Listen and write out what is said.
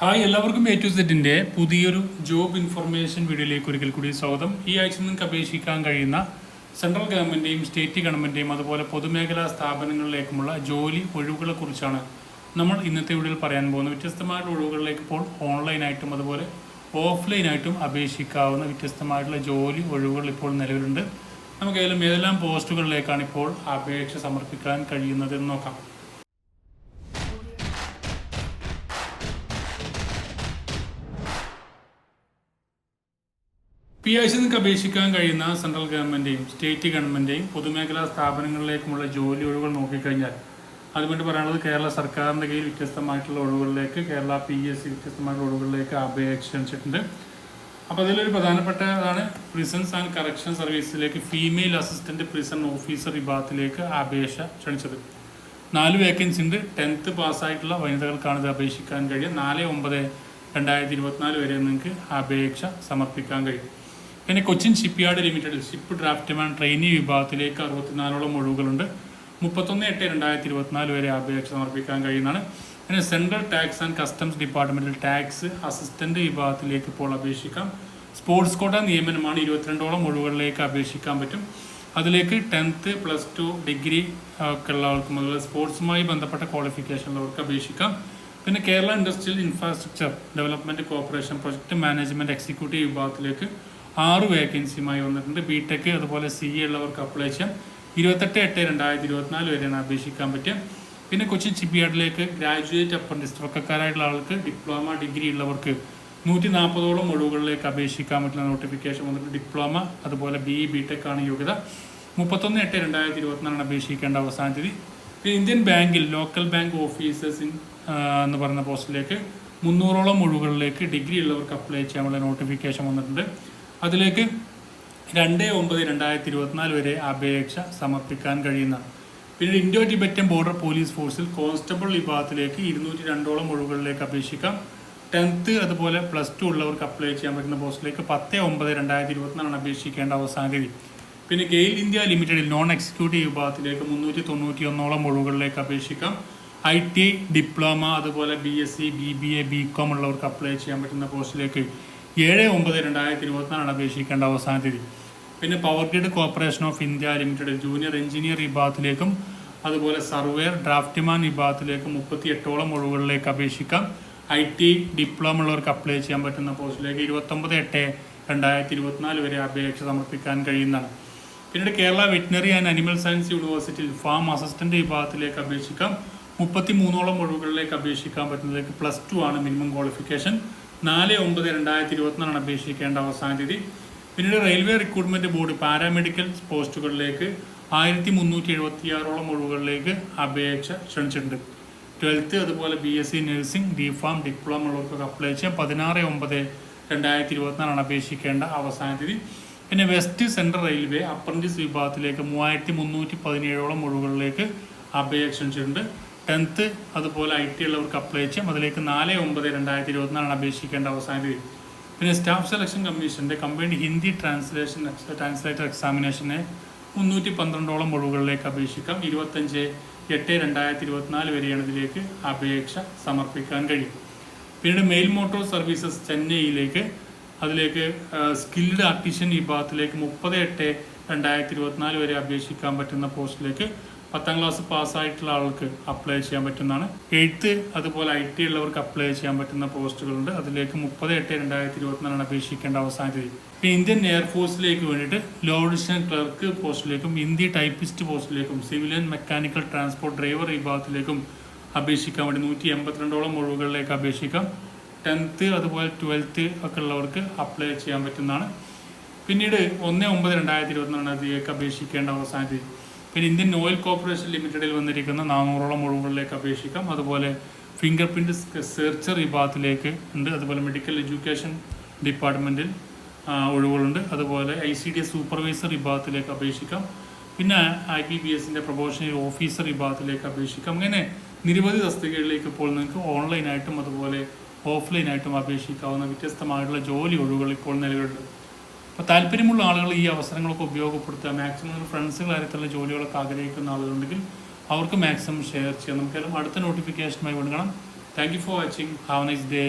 Hi എല്ലാവർക്കും A to സെറ്റിന്റെ പുതിയൊരു ജോബ് ഇൻഫർമേഷൻ വീഡിയോയിലേക്ക് ഒരിക്കൽ കൂടി സ്വാഗതം. ഈ ആഴ്ച നിങ്ങൾക്ക് അപേക്ഷിക്കാൻ കഴിയുന്ന സെൻട്രൽ ഗവൺമെന്റെയും സ്റ്റേറ്റ് ഗവൺമെന്റെയും അതുപോലെ പൊതുമേഖലാ സ്ഥാപനങ്ങളിലേക്കുമുള്ള ജോലി ഒഴിവുകളെക്കുറിച്ചാണ് നമ്മൾ ഇന്നത്തെ വീഡിയോയിൽ പറയാൻ പോകുന്നത്. വ്യത്യസ്തമായിട്ടുള്ള ഒഴിവുകളിലേക്ക് ഇപ്പോൾ ഓൺലൈനായിട്ടും അതുപോലെ ഓഫ്ലൈനായിട്ടും അപേക്ഷിക്കാവുന്ന വ്യത്യസ്തമായിട്ടുള്ള ജോലി ഒഴിവുകൾ ഇപ്പോൾ നിലവിലുണ്ട്. നമുക്ക് ഏതെങ്കിലും ഏതെല്ലാം പോസ്റ്റുകളിലേക്കാണ് ഇപ്പോൾ അപേക്ഷ സമർപ്പിക്കാൻ കഴിയുന്നതെന്ന് നോക്കാം. പി എസ് നിങ്ങൾക്ക് അപേക്ഷിക്കാൻ കഴിയുന്ന സെൻട്രൽ ഗവൺമെന്റെയും സ്റ്റേറ്റ് ഗവൺമെന്റെയും പൊതുമേഖലാ സ്ഥാപനങ്ങളിലേക്കുമുള്ള ജോലി ഒഴിവുകൾ നോക്കിക്കഴിഞ്ഞാൽ അതുകൊണ്ട് പറയാനുള്ളത് കേരള സർക്കാരിന്റെ കീഴിൽ വ്യത്യസ്തമായിട്ടുള്ള ഒഴിവുകളിലേക്ക് കേരള പി എസ് സി വ്യത്യസ്തമായിട്ടുള്ള ഒഴിവുകളിലേക്ക് അപേക്ഷിച്ചിട്ടുണ്ട് അപ്പോൾ അതിലൊരു പ്രധാനപ്പെട്ടതാണ് പ്രിസൺസ് ആൻഡ് കറക്ഷൻ സർവീസിലേക്ക് ഫീമെയിൽ അസിസ്റ്റന്റ് പ്രിസൺ ഓഫീസർ വിഭാഗത്തിലേക്ക് അപേക്ഷ ക്ഷണിച്ചത്. നാല് വേക്കൻസി ഉണ്ട്. ടെൻത്ത് പാസ്സായിട്ടുള്ള വനിതകൾക്കാണ് ഇത് അപേക്ഷിക്കാൻ കഴിയുക. നാല് ഒമ്പത് രണ്ടായിരത്തി ഇരുപത്തിനാല് വരെ നിങ്ങൾക്ക് അപേക്ഷ സമർപ്പിക്കാൻ കഴിയും. പിന്നെ Cochin shipyard limited ship draftsman trainee വിഭാഗത്തിലേക്ക് അറുപത്തിനാലോളം ഒഴിവുകളുണ്ട്. മുപ്പത്തൊന്ന് എട്ട് രണ്ടായിരത്തി ഇരുപത്തിനാല് വരെ അപേക്ഷ സമർപ്പിക്കാൻ കഴിയുന്നതാണ്. പിന്നെ സെൻട്രൽ ടാക്സ് ആൻഡ് കസ്റ്റംസ് ഡിപ്പാർട്ട്മെന്റിൽ ടാക്സ് അസിസ്റ്റന്റ് വിഭാഗത്തിലേക്ക് ഇപ്പോൾ അപേക്ഷിക്കാം. സ്പോർട്സ് കോട്ട നിയമനമാണ് ഇരുപത്തിരണ്ടോളം ഒഴിവുകളിലേക്ക് അപേക്ഷിക്കാൻ പറ്റും. അതിലേക്ക് ടെൻത്ത് പ്ലസ് ടു ഡിഗ്രി ഒക്കെ ഉള്ളവർക്കും അതുപോലെ സ്പോർട്സുമായി ബന്ധപ്പെട്ട ക്വാളിഫിക്കേഷനുള്ളവർക്ക് അപേക്ഷിക്കാം. പിന്നെ Kerala industrial infrastructure development corporation project management executive വിഭാഗത്തിലേക്ക് ആറ് വേക്കൻസിയുമായി വന്നിട്ടുണ്ട്. ബി ടെക് അതുപോലെ സി എ ഉള്ളവർക്ക് അപ്ലൈ ചെയ്യാം. ഇരുപത്തെട്ട് എട്ട് രണ്ടായിരത്തി ഇരുപത്തിനാല് വരെയാണ് അപേക്ഷിക്കാൻ പറ്റുക. പിന്നെ കൊച്ചിൻ ഷിപ്പ്യാർഡിലേക്ക് ഗ്രാജുവേറ്റ് അപ്രന്റീസ് തുടക്കക്കാരായിട്ടുള്ള ആൾക്ക് ഡിപ്ലോമ ഡിഗ്രി ഉള്ളവർക്ക് നൂറ്റി നാൽപ്പതോളം ഒഴിവുകളിലേക്ക് അപേക്ഷിക്കാൻ പറ്റുന്ന നോട്ടിഫിക്കേഷൻ വന്നിട്ട് ഡിപ്ലോമ അതുപോലെ ബി ഇ ബി ടെക് ആണ് യോഗ്യത. മുപ്പത്തൊന്ന് എട്ട് രണ്ടായിരത്തി ഇരുപത്തിനാലാണ് അപേക്ഷിക്കേണ്ട അവസാന തീയതി. പിന്നെ ഇന്ത്യൻ ബാങ്കിൽ ലോക്കൽ ബാങ്ക് ഓഫീസേഴ്സ് എന്ന് പറയുന്ന പോസ്റ്റിലേക്ക് മുന്നൂറോളം ഒഴിവുകളിലേക്ക് ഡിഗ്രി ഉള്ളവർക്ക് അപ്ലൈ ചെയ്യാനുള്ള നോട്ടിഫിക്കേഷൻ വന്നിട്ടുണ്ട്. അതിലേക്ക് രണ്ട് ഒമ്പത് രണ്ടായിരത്തി ഇരുപത്തിനാല് വരെ അപേക്ഷ സമർപ്പിക്കാൻ കഴിയുന്ന പിന്നീട് ഇൻഡോ ടിബറ്റൻ ബോർഡർ പോലീസ് ഫോഴ്സിൽ കോൺസ്റ്റബിൾ വിഭാഗത്തിലേക്ക് ഇരുന്നൂറ്റി രണ്ടോളം ഒഴിവുകളിലേക്ക് അപേക്ഷിക്കാം. ടെൻത്ത് അതുപോലെ പ്ലസ് ടു ഉള്ളവർക്ക് അപ്ലൈ ചെയ്യാൻ പറ്റുന്ന പോസ്റ്റിലേക്ക് പത്ത് ഒമ്പത് രണ്ടായിരത്തി ഇരുപത്തിനാലാണ് അപേക്ഷിക്കേണ്ട അവസാന തീയതി. പിന്നെ ഗെയിൽ ഇന്ത്യ ലിമിറ്റഡിൽ നോൺ എക്സിക്യൂട്ടീവ് വിഭാഗത്തിലേക്ക് മുന്നൂറ്റി തൊണ്ണൂറ്റി ഒന്നോളം ഒഴിവുകളിലേക്ക് അപേക്ഷിക്കാം. ഐ ടി ഡിപ്ലോമ അതുപോലെ B S C B B A B Com ഉള്ളവർക്ക് അപ്ലൈ ചെയ്യാൻ പറ്റുന്ന പോസ്റ്റിലേക്ക് ഏഴ് ഒമ്പത് രണ്ടായിരത്തി ഇരുപത്തിനാലാണ് അപേക്ഷിക്കേണ്ട അവസാന തീയതി. പിന്നെ power grid corporation of India limited junior engineer വിഭാഗത്തിലേക്കും അതുപോലെ സർവേർ ഡ്രാഫ്റ്റ്മാൻ വിഭാഗത്തിലേക്കും മുപ്പത്തി എട്ടോളം ഒഴിവുകളിലേക്ക് അപേക്ഷിക്കാം. ഐ ടി ഡിപ്ലോമ ഉള്ളവർക്ക് അപ്ലൈ ചെയ്യാൻ പറ്റുന്ന പോസ്റ്റിലേക്ക് ഇരുപത്തൊമ്പത് എട്ട് രണ്ടായിരത്തി ഇരുപത്തിനാല് വരെ അപേക്ഷ സമർപ്പിക്കാൻ കഴിയുന്നതാണ്. പിന്നീട് Kerala veterinary and animal science യൂണിവേഴ്സിറ്റിയിൽ ഫാം അസിസ്റ്റന്റ് വിഭാഗത്തിലേക്ക് അപേക്ഷിക്കാം. മുപ്പത്തി മൂന്നോളം ഒഴിവുകളിലേക്ക് അപേക്ഷിക്കാൻ പറ്റുന്നതിലേക്ക് പ്ലസ് ടു ആണ് മിനിമം ക്വാളിഫിക്കേഷൻ നാല് ഒമ്പത് രണ്ടായിരത്തി ഇരുപത്തിനാലാണ് അപേക്ഷിക്കേണ്ട അവസാന തീയതി. പിന്നീട് റെയിൽവേ റിക്രൂട്ട്മെന്റ് ബോർഡ് പാരാമെഡിക്കൽ പോസ്റ്റുകളിലേക്ക് ആയിരത്തി മുന്നൂറ്റി എഴുപത്തിയാറോളം ഒഴിവുകളിലേക്ക് അപേക്ഷ ക്ഷണിച്ചിട്ടുണ്ട്. ട്വൽത്ത് അതുപോലെ B S C nursing D Pharm diploma ഉള്ളവർക്കൊക്കെ apply ചെയ്യാം. പതിനാറ് ഒമ്പത് രണ്ടായിരത്തി ഇരുപത്തിനാലാണ് അപേക്ഷിക്കേണ്ട അവസാന തീയതി. പിന്നെ വെസ്റ്റ് സെൻട്രൽ റെയിൽവേ അപ്രന്റീസ് വിഭാഗത്തിലേക്ക് മൂവായിരത്തി മുന്നൂറ്റി പതിനേഴോളം ഒഴിവുകളിലേക്ക് അപേക്ഷ ക്ഷണിച്ചിട്ടുണ്ട്. ടെൻത്ത് അതുപോലെ ഐ ടി ഉള്ളവർക്ക് അപ്ലൈ ചെയ്യാം. അതിലേക്ക് നാല് ഒമ്പത് രണ്ടായിരത്തി ഇരുപത്തിനാലാണ് അപേക്ഷിക്കേണ്ട അവസാന തീയതി. പിന്നെ സ്റ്റാഫ് സെലക്ഷൻ കമ്മീഷന്റെ കമ്പൈൻഡ് ഹിന്ദി ട്രാൻസ്ലേഷൻ ട്രാൻസ്ലേറ്റർ എക്സാമിനേഷന് മുന്നൂറ്റി പന്ത്രണ്ടോളം ഒഴിവുകളിലേക്ക് അപേക്ഷിക്കാം. ഇരുപത്തഞ്ച് എട്ട് രണ്ടായിരത്തി ഇരുപത്തിനാല് വരെയാണ് ഇതിലേക്ക് അപേക്ഷ സമർപ്പിക്കാൻ കഴിയും. പിന്നീട് മെയിൽ മോട്ടോർ സർവീസസ് ചെന്നൈയിലേക്ക് അതിലേക്ക് സ്കിൽഡ് ആർട്ടിഷ്യൻ വിഭാഗത്തിലേക്ക് മുപ്പത് എട്ട് രണ്ടായിരത്തി ഇരുപത്തിനാല് വരെ അപേക്ഷിക്കാൻ പറ്റുന്ന പോസ്റ്റിലേക്ക് പത്താം ക്ലാസ് പാസ്സായിട്ടുള്ള ആൾക്ക് അപ്ലൈ ചെയ്യാൻ പറ്റുന്നതാണ്. എയ്ത്ത് അതുപോലെ ഐ ടി ഉള്ളവർക്ക് അപ്ലൈ ചെയ്യാൻ പറ്റുന്ന പോസ്റ്റുകളുണ്ട്. അതിലേക്ക് മുപ്പത് എട്ട് രണ്ടായിരത്തി ഇരുപത്തിനാലാണ് അപേക്ഷിക്കേണ്ട അവസാന തീയതി. പിന്നെ ഇന്ത്യൻ എയർഫോഴ്സിലേക്ക് വേണ്ടിയിട്ട് ലോ അഡീഷണൽ ക്ലർക്ക് പോസ്റ്റിലേക്കും ഹിന്ദി ടൈപ്പിസ്റ്റ് പോസ്റ്റിലേക്കും സിവിലിയൻ മെക്കാനിക്കൽ ട്രാൻസ്പോർട്ട് ഡ്രൈവർ വിഭാഗത്തിലേക്കും അപേക്ഷിക്കാൻ വേണ്ടി നൂറ്റി എൺപത്തിരണ്ടോളം ഒഴിവുകളിലേക്ക് അപേക്ഷിക്കാം. ടെൻത്ത് അതുപോലെ ട്വൽത്ത് ഒക്കെ ഉള്ളവർക്ക് അപ്ലൈ ചെയ്യാൻ പറ്റുന്നതാണ്. പിന്നീട് ഒന്ന് ഒമ്പത് രണ്ടായിരത്തി ഇരുപത്തിനാലാണ് അതിലേക്ക് അപേക്ഷിക്കേണ്ട അവസാന തീയതി. പിന്നെ ഇന്ത്യൻ ഓയിൽ കോർപ്പറേഷൻ ലിമിറ്റഡിൽ വന്നിരിക്കുന്ന നാനൂറോളം ഒഴിവുകളിലേക്ക് അപേക്ഷിക്കാം. അതുപോലെ ഫിംഗർ പ്രിന്റ് സെർച്ചർ വിഭാഗത്തിലേക്ക് ഉണ്ട്. അതുപോലെ മെഡിക്കൽ എഡ്യൂക്കേഷൻ ഡിപ്പാർട്ട്മെന്റിൽ ഒഴിവുകളുണ്ട്. അതുപോലെ I C D S supervisor വിഭാഗത്തിലേക്ക് അപേക്ഷിക്കാം. പിന്നെ ഐ ബി ബി എസിന്റെ പ്രൊബോഷണൽ ഓഫീസർ വിഭാഗത്തിലേക്ക് അപേക്ഷിക്കാം. അങ്ങനെ നിരവധി തസ്തികകളിലേക്ക് ഇപ്പോൾ നിങ്ങൾക്ക് ഓൺലൈനായിട്ടും അതുപോലെ ഓഫ്ലൈനായിട്ടും അപേക്ഷിക്കാവുന്ന വ്യത്യസ്തമായിട്ടുള്ള ജോലി ഒഴിവുകൾ ഇപ്പോൾ നിലവിലുണ്ട്. അപ്പോൾ താല്പര്യമുള്ള ആളുകൾ ഈ അവസരങ്ങളൊക്കെ ഉപയോഗപ്പെടുത്തുക. മാക്സിമം ഫ്രണ്ട്സ് കാര്യത്തിലുള്ള ജോലികളൊക്കെ ആഗ്രഹിക്കുന്ന ആളുകളുണ്ടെങ്കിൽ അവർക്ക് മാക്സിമം ഷെയർ ചെയ്യാം. നമുക്കെല്ലാം അടുത്ത നോട്ടിഫിക്കേഷനുമായി വീണ്ടും കാണാം. Thank you for watching have nice day